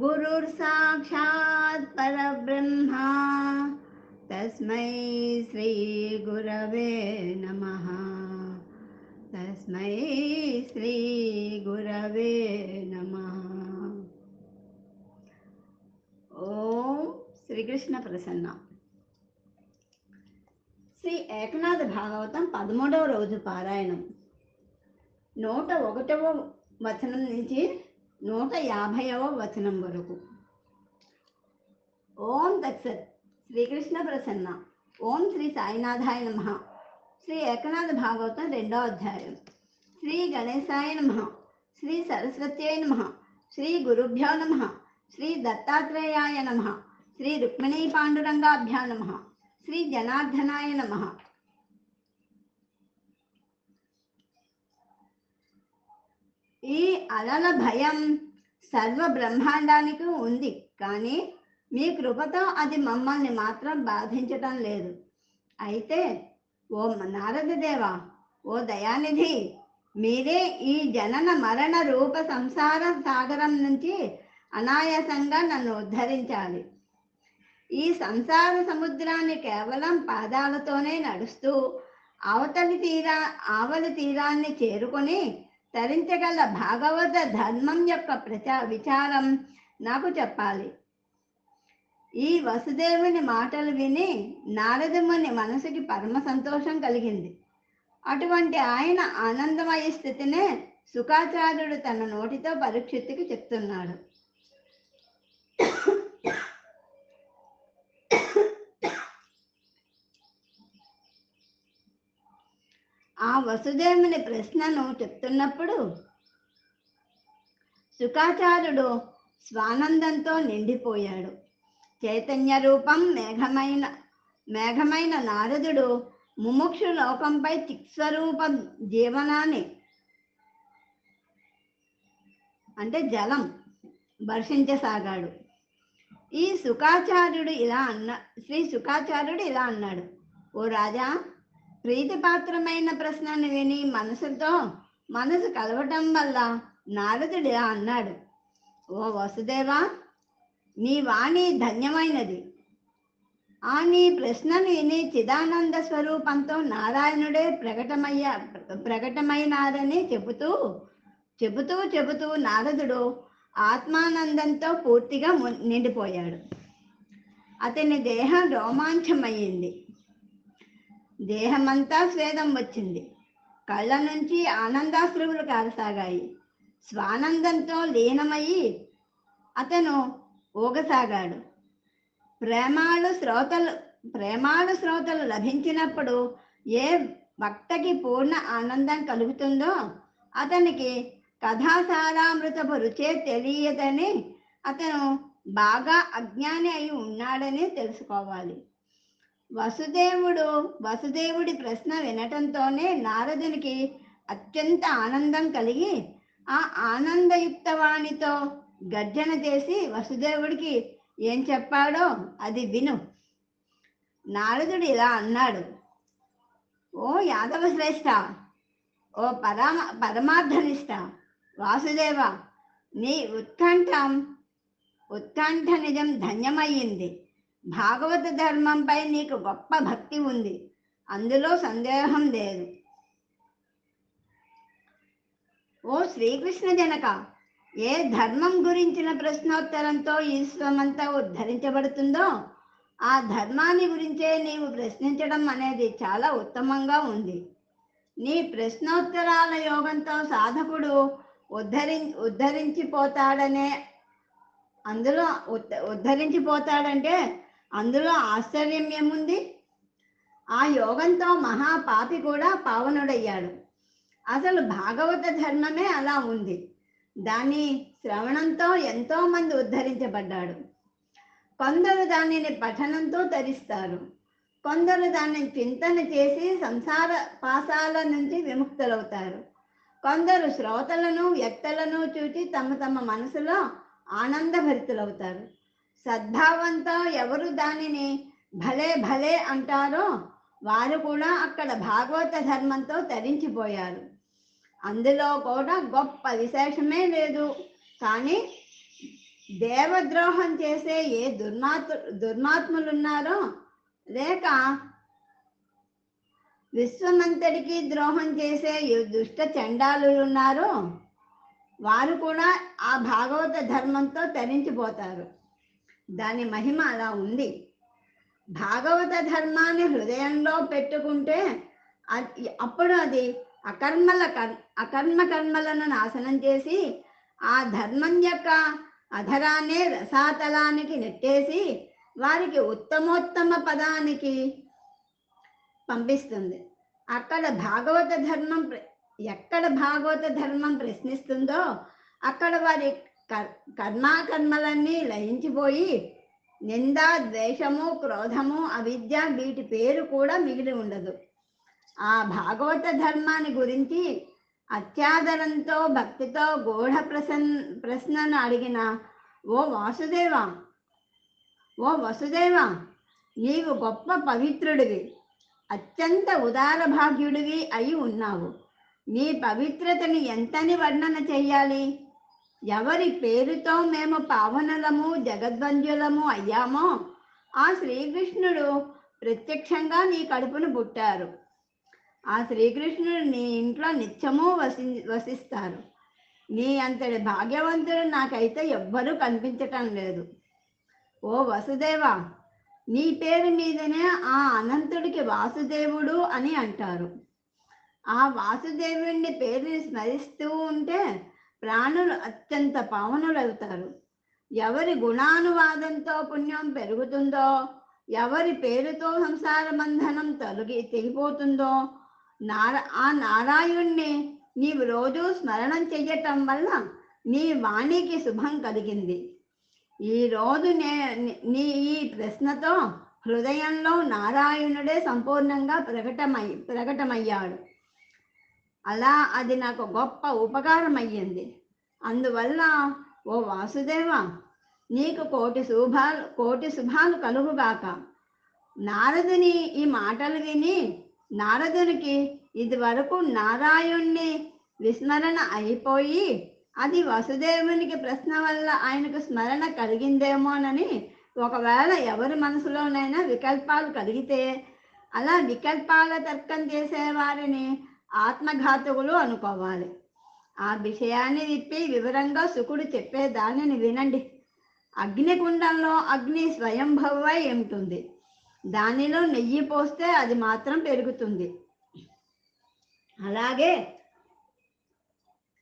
गुरुर्साक्षात् परब्रह्मा तस्मै श्रीगुरवे नमः तस्मै श्रीगुरवे नमः ఓం శ్రీకృష్ణ ప్రసన్న శ్రీ ఏకనాథ భాగవతం పదమూడవ రోజు పారాయణం నూట ఒకటవ వచనం నుంచి నూట యాభైవ వచనం వరకు. ఓం తత్సత్. శ్రీకృష్ణ ప్రసన్న. ఓం శ్రీ సాయినాథాయ నమ. శ్రీ ఏకనాథ భాగవతం రెండో అధ్యాయం. శ్రీ గణేశాయ నమ. శ్రీ సరస్వత్యై నమ. శ్రీ గురుభ్యో నమ. శ్రీ దత్తాత్రేయాయ నమ. శ్రీ రుక్మిణీ పాండురంగాభ్యా నమ. శ్రీ జనార్దనాయ నమ. ఈ అలల భయం సర్వ బ్రహ్మాండానికి ఉంది కానీ మీ కృపతో అది మమ్మల్ని మాత్రం బాధించటం లేదు. అయితే ఓ నారదదేవ ఓ దయానిధి మీరే ఈ జనన మరణ రూప సంసార సాగరం నుంచి అనాయాసంగా నన్ను ఉద్ధరించాలి. ఈ సంసార సముద్రాన్ని కేవలం పాదాలతోనే నడుస్తూ అవతలి తీరా ఆవలి తీరాన్ని చేరుకొని తరించగల భాగవత ధర్మం యొక్క ప్రచా విచారం నాకు చెప్పాలి. ఈ వసుదేవుని మాటలు విని నారదముని మనసుకి పరమ సంతోషం కలిగింది. అటువంటి ఆయన ఆనందమయ స్థితినే సుఖాచార్యుడు తన నోటితో పరీక్షిత్తుకి చెప్తున్నాడు. ఆ వసుదేవుని ప్రశ్నను చెప్తున్నప్పుడు సుఖాచార్యుడు స్వానందంతో నిండిపోయాడు. చైతన్య రూపం మేఘమైన మేఘమైన నారదుడు ముముక్షు లోకంపై చిక్స్వరూప జీవనాన్ని అంటే జలం వర్షించసాగాడు ఈ సుఖాచార్యుడు ఇలా అన్న శ్రీ సుఖాచార్యుడు ఇలా అన్నాడు. ఓ రాజా ప్రీతిపాత్రమైన ప్రశ్నను విని మనసుతో మనసు కలవటం వల్ల నారదుడు ఇలా అన్నాడు ఓ వసుదేవా నీ వాణి ధన్యమైనది. ఆ నీ ప్రశ్నను విని చిదానంద స్వరూపంతో నారాయణుడే ప్రకటమయ్య ప్రకటమైనారని చెబుతూ చెబుతూ చెబుతూ నారదుడు ఆత్మానందంతో పూర్తిగా ము- నిండిపోయాడు. అతని దేహం రోమాంచమయ్యింది. దేహమంతా స్వేదం వచ్చింది. కళ్ళ నుంచి ఆనందాశ్రువులు కారసాగాయి స్వానందంతో లీనమయ్యి అతను ఊగసాగాడు. ప్రేమాలు శ్రోతలు ప్రేమాలు శ్రోతలు లభించినప్పుడు ఏ భక్తకి పూర్ణ ఆనందం కలుగుతుందో అతనికి కథాసారామృతపు రుచే తెలియదని అతను బాగా అజ్ఞాని అయి ఉన్నాడని తెలుసుకోవాలి. వసుదేవుడు వసుదేవుడి ప్రశ్న వినటంతోనే నారదునికి అత్యంత ఆనందం కలిగి ఆ ఆనందయుక్త వాణితో గర్జన చేసి వసుదేవుడికి ఏం చెప్పాడో అది విను. నారదుడు ఇలా అన్నాడు. ఓ యాదవ శ్రేష్ఠ ఓ పరమ పరమార్థనిష్ట వాసుదేవ నీ ఉత్కంఠం ఉత్కంఠ నిజం ధన్యమయ్యింది. భాగవత ధర్మంపై నీకు గొప్ప భక్తి ఉంది. అందులో సందేహం లేదు. ఓ శ్రీకృష్ణ జనక ఏ ధర్మం గురించిన ప్రశ్నోత్తరంతో ఈశ్వరమంతా ఉద్ధరించబడుతుందో ఆ ధర్మాన్ని గురించే నీవు ప్రశ్నించడం అనేది చాలా ఉత్తమంగా ఉంది. నీ ప్రశ్నోత్తరాల యోగంతో సాధకుడు ఉద్ధరి ఉద్ధరించిపోతాడనే అందులో ఉద్ధ- ఉద్ధరించిపోతాడంటే అందులో ఆశ్చర్యం ఏముంది? ఆ యోగంతో మహాపాపి కూడా పావనుడయ్యాడు. అసలు భాగవత ధర్మమే అలా ఉంది. దాని శ్రవణంతో ఎంతో మంది ఉద్ధరించబడ్డాడు. కొందరు దానిని పఠనంతో తరిస్తారు. కొందరు దాన్ని చింతన చేసి సంసార పాసాల నుంచి విముక్తులవుతారు. కొందరు శ్రోతలను వ్యక్తులను చూచి తమ తమ మనసులో ఆనందభరితులవుతారు. సద్భావంతో ఎవరు దానిని భలే భలే అంటారో వారు కూడా అక్కడ భాగవత ధర్మంతో తరించిపోయారు. అందులో కూడా గొప్ప విశేషమే లేదు. కానీ దేవద్రోహం చేసే ఏ దుర్మాత్ దుర్మాత్ములున్నారో? లేక విశ్వమంతటికి ద్రోహం చేసే ఏ దుష్ట చండాలు ఉన్నారో వారు కూడా ఆ భాగవత ధర్మంతో తరించిపోతారు. దాని మహిమ అలా ఉంది. భాగవత ధర్మాన్ని హృదయంలో పెట్టుకుంటే అది- అప్పుడు అది అకర్మల అకర్మ కర్మలను నాశనం చేసి ఆ ధర్మం యొక్క అధరాన్ని రసాతలానికి నెట్టేసి వారికి ఉత్తమోత్తమ పదానికి పంపిస్తుంది. అక్కడ భాగవత ధర్మం ప్ర- ఎక్కడ భాగవత ధర్మం ప్రశ్నిస్తుందో అక్కడ వారి కర్మాకర్మలన్నీ లయించిపోయి నింద ద్వేషము క్రోధము అవిద్య వీటి పేరు కూడా మిగిలి ఉండదు. ఆ భాగవత ధర్మాన్ని గురించి అత్యాదరంతో భక్తితో గూఢ ప్రసన్ ప్రశ్నను అడిగిన ఓ వాసుదేవా ఓ వసుదేవా నీవు గొప్ప పవిత్రుడివి అత్యంత ఉదార భాగ్యుడివి అయి ఉన్నావు. నీ పవిత్రతని ఎంతని వర్ణన చెయ్యాలి? ఎవరి పేరుతో మేము పావనలము జగద్వంజులము అయ్యామో ఆ శ్రీకృష్ణుడు ప్రత్యక్షంగా నీ కడుపును పుట్టారు. ఆ శ్రీకృష్ణుడు నీ ఇంట్లో నిత్యము వసి వసిస్తారు. నీ అంతటి భాగ్యవంతుడు నాకైతే ఎవ్వరూ కనిపించటం లేదు. ఓ వసుదేవా నీ పేరు మీదనే ఆ అనంతుడికి వాసుదేవుడు అని అంటారు. ఆ వాసుదేవుడిని పేరుని స్మరిస్తూ ఉంటే ప్రాణులు అత్యంత పావనులవుతారు. ఎవరి గుణానువాదంతో పుణ్యం పెరుగుతుందో ఎవరి పేరుతో సంసార బంధనం తొలగి తెగిపోతుందో నారా ఆ నారాయణ్ణి నీవు రోజు స్మరణం చెయ్యటం వల్ల నీ వాణికి శుభం కలిగింది. ఈ రోజు నే నీ ఈ ప్రశ్నతో హృదయంలో నారాయణుడే సంపూర్ణంగా ప్రకటమై ప్రకటమయ్యాడు. అలా అది నాకు గొప్ప ఉపకారం అయ్యింది అందువల్ల ఓ వాసుదేవ నీకు కోటి శుభాలు కోటి శుభాలు కలుగుగాక. నారదుని ఈ మాటలు విని నారదునికి ఇది వరకు నారాయణ్ణి విస్మరణ అయిపోయి అది వసుదేవునికి ప్రశ్న వల్ల ఆయనకు స్మరణ కలిగిందేమోనని ఒకవేళ ఎవరి మనసులోనైనా వికల్పాలు కలిగితే అలా వికల్పాల తర్కం చేసేవారిని ఆత్మఘాతకులు అనుకోవాలి. ఆ విషయాన్ని తిప్పి వివరంగా సుకుడు చెప్పే దానిని వినండి. అగ్నికుండంలో అగ్ని స్వయంభవై ఉంటుంది దానిలో నెయ్యి పోస్తే అది మాత్రం పెరుగుతుంది. అలాగే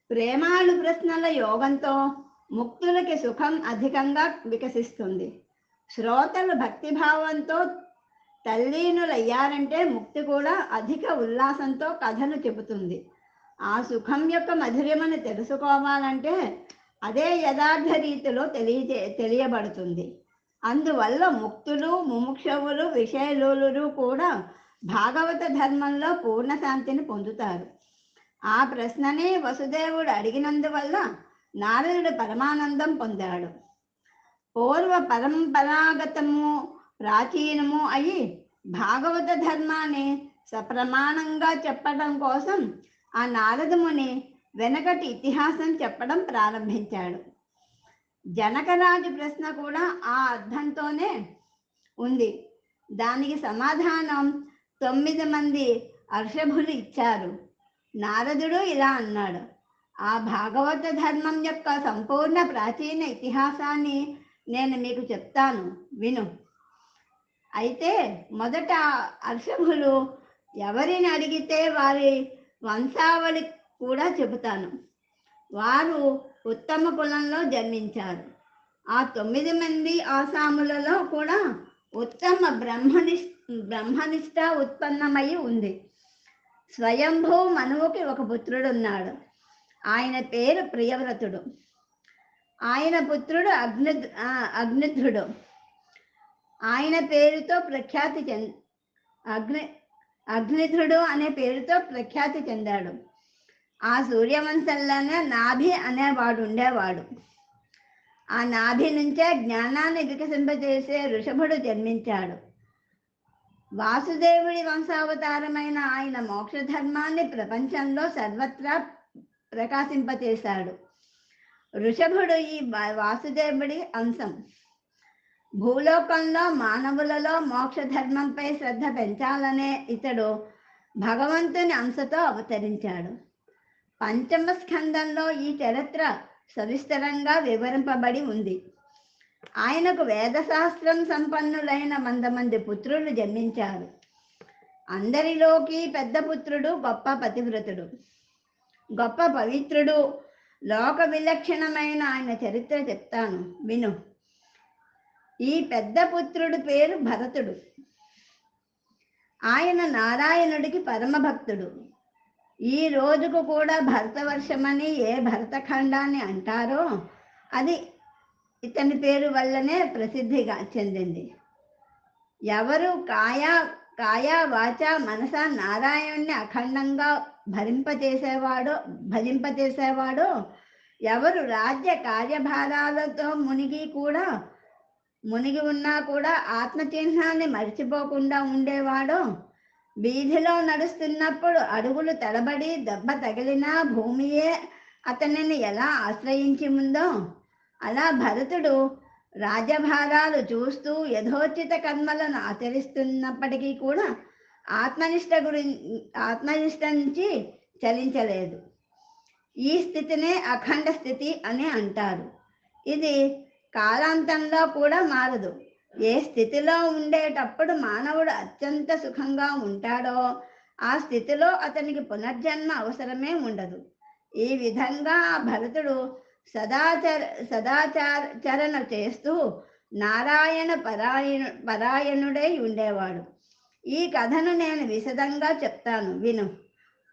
ప్రేమాలు ప్రశ్నల యోగంతో ముక్తులకి సుఖం అధికంగా వికసిస్తుంది. శ్రోతలు భక్తిభావంతో తల్లీనులయ్యారంటే ముక్తి కూడా అధిక ఉల్లాసంతో కథను చెబుతుంది. ఆ సుఖం యొక్క మధుర్యమని తెలుసుకోవాలంటే అదే యథార్థ రీతిలో తెలియజే తెలియబడుతుంది. అందువల్ల ముక్తులు ముముక్షవులు విషయలోలు కూడా భాగవత ధర్మంలో పూర్ణ శాంతిని పొందుతారు. ఆ ప్రశ్ననే వసుదేవుడు అడిగినందువల్ల నారదుడు పరమానందం పొందాడు. పూర్వ పరంపరాగతము ప్రాచీనము అయి భాగవత ధర్మాన్ని సప్రమాణంగా చెప్పడం కోసం ఆ నారదముని వెనకటి ఇతిహాసం చెప్పడం ప్రారంభించాడు. జనకరాజు ప్రశ్న కూడా ఆ అర్థంతోనే ఉంది. దానికి సమాధానం తొమ్మిది మంది అర్షభులు ఇచ్చారు. నారదుడు ఇలా అన్నాడు. ఆ భాగవత ధర్మం యొక్క సంపూర్ణ ప్రాచీన ఇతిహాసాన్ని నేను మీకు చెప్తాను. విను. అయితే మొదట అర్షభులు ఎవరిని అడిగితే వారి వంశావళి కూడా చెబుతాను. వారు ఉత్తమ కులంలో జన్మించారు. ఆ తొమ్మిది మంది ఆసాములలో కూడా ఉత్తమ బ్రహ్మనిష్ బ్రహ్మనిష్ట ఉత్పన్నమై ఉంది. స్వయంభూ మనువుకి ఒక పుత్రుడు ఉన్నాడు ఆయన పేరు ప్రియవ్రతుడు. ఆయన పుత్రుడు అగ్ని అగ్నిధ్రుడు ఆయన పేరుతో ప్రఖ్యాతి చెంద అగ్ని అగ్నిధుడు అనే పేరుతో ప్రఖ్యాతి చెందాడు. ఆ సూర్యవంశంలోనే నాభి అనేవాడు ఉండేవాడు. ఆ నాభి నుంచే జ్ఞానాన్ని వికసింపజేసే ఋషభుడు జన్మించాడు. వాసుదేవుడి వంశావతారమైన ఆయన మోక్ష ధర్మాన్ని ప్రపంచంలో సర్వత్రా ప్రకాశింపచేశాడు. ఋషభుడు ఈ వాసుదేవుడి అంశం. భూలోకంలో మానవులలో మోక్ష ధర్మంపై శ్రద్ధ పెంచాలనే ఇతడు భగవంతుని అంశతో అవతరించాడు. పంచమ స్కందంలో ఈ చరిత్ర సవిస్తరంగా వివరింపబడి ఉంది. ఆయనకు వేదశాస్త్రం సంపన్నులైన వంద మంది పుత్రులు జన్మించారు. అందరిలోకి పెద్ద పుత్రుడు గొప్ప పతివ్రతుడు. గొప్ప పవిత్రుడు లోక విలక్షణమైన ఆయన చరిత్ర చెప్తాను. విను. ఈ పెద్ద పుత్రుడు పేరు భరతుడు. ఆయన నారాయణుడికి పరమ భక్తుడు ఈ రోజుకు కూడా భరతవర్షమని ఏ భరతఖండాన్ని అంటారో అది ఇతని పేరు వల్లనే ప్రసిద్ధిగా చెందింది. ఎవరు కాయా కాయా వాచ మనస నారాయణ్ణి అఖండంగా భరింపచేసేవాడో భజింపచేసేవాడో ఎవరు రాజ్య కార్యభారాలతో మునిగి కూడా మునిగి ఉన్నా కూడా ఆత్మ చిహ్నాన్ని మర్చిపోకుండా ఉండేవాడు. వీధిలో నడుస్తున్నప్పుడు అడుగులు తడబడి దెబ్బ తగిలినా భూమియే అతనిని ఎలా ఆశ్రయించి ఉందో అలా భరతుడు రాజభారాలు చూస్తూ యథోచిత కర్మలను ఆచరిస్తున్నప్పటికీ కూడా ఆత్మనిష్ట గురి ఆత్మనిష్ట నుంచి చలించలేదు. ఈ స్థితినే అఖండ స్థితి అని అంటారు. ఇది కాలాంతంలో కూడా మారదు. ఏ స్థితిలో ఉండేటప్పుడు మానవుడు అత్యంత సుఖంగా ఉంటాడో ఆ స్థితిలో అతనికి పునర్జన్మ అవసరమే ఉండదు. ఈ విధంగా ఆ భరతుడు సదాచర సదాచారణ చేస్తూ నారాయణ పరాయణ పరాయణుడై ఉండేవాడు. ఈ కథను నేను విశదంగా చెప్తాను విను.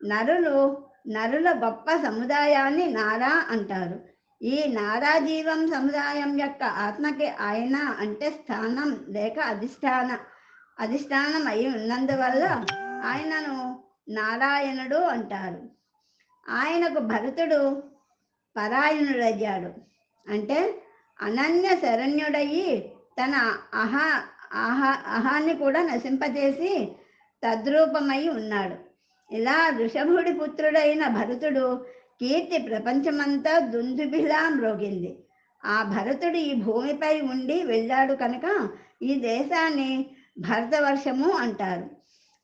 నరులు నరుల గొప్ప సముదాయాన్ని నారా అంటారు. ఈ నారాజీవం సముదాయం యొక్క ఆత్మకి ఆయన అంటే స్థానం లేక అధిష్టాన అధిష్టానం అయి ఉన్నందువల్ల ఆయనను నారాయణుడు అంటారు. ఆయనకు భరతుడు పరాయణుడయ్యాడు. అంటే అనన్య శరణ్యుడయ్యి తన అహా ఆహా అహాన్ని కూడా నశింపజేసి తద్రూపమై ఉన్నాడు. ఇలా ఋషభుడి పుత్రుడైన భరతుడు కీర్తి ప్రపంచమంతా దుందుబిలా మ్రోగింది. ఆ భరతుడు ఈ భూమిపై ఉండి వెళ్ళాడు కనుక ఈ దేశాన్ని భరతవర్షము అంటారు.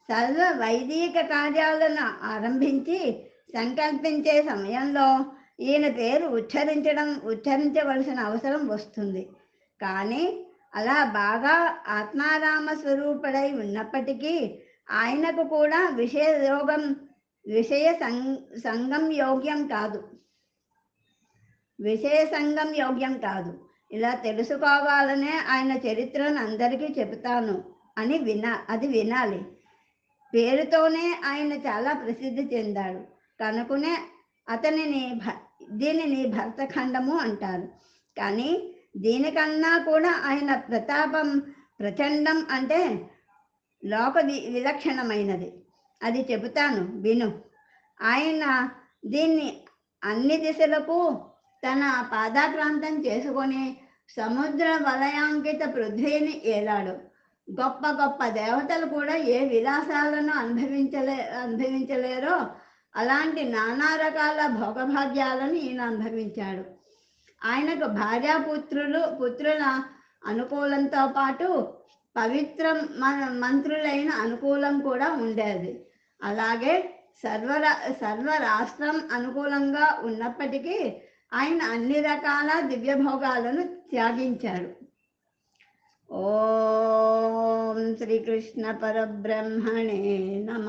సర్వ వైదిక కార్యాలను ఆరంభించి సంకల్పించే సమయంలో ఈయన పేరు ఉచ్చరించడం ఉచ్చరించవలసిన అవసరం వస్తుంది. కానీ అలా బాగా ఆత్మారామ స్వరూపుడై ఉన్నప్పటికీ ఆయనకు కూడా విషయ రోగం విషయ సం- సంఘం యోగ్యం కాదు. విషయ సంఘం యోగ్యం కాదు. ఇలా తెలుసుకోవాలనే ఆయన చరిత్రను అందరికీ చెబుతాను అని వినా అది వినాలి. పేరుతోనే ఆయన చాలా ప్రసిద్ధి చెందాడు. కనుకనే అతనిని భ- దీనిని భర్తఖండము అంటారు. కానీ దీనికన్నా కూడా ఆయన ప్రతాపం ప్రచండం అంటే లోక వి- విలక్షణమైనది. అది చెబుతాను విను. ఆయన దీన్ని అన్ని దిశలకు తన పాదాక్రాంతం చేసుకొని సముద్ర వలయాంకిత పృథ్వీని ఏలాడు. గొప్ప గొప్ప దేవతలు కూడా ఏ విలాసాలను అనుభవించలే అనుభవించలేరో అలాంటి నానా రకాల భోగభాగ్యాలను ఈయన అనుభవించాడు. ఆయనకు భార్యాపుత్రులు పుత్రుల అనుకూలంతో పాటు పవిత్ర మ- మంత్రులైన అనుకూలం కూడా ఉండేది. అలాగే సర్వరా సర్వ రాష్ట్రం అనుకూలంగా ఉన్నప్పటికీ ఆయన అన్ని రకాల దివ్యభోగాలను త్యాగించారు త్యాగించాడు. ఓం శ్రీకృష్ణ పరబ్రహ్మణే నమ.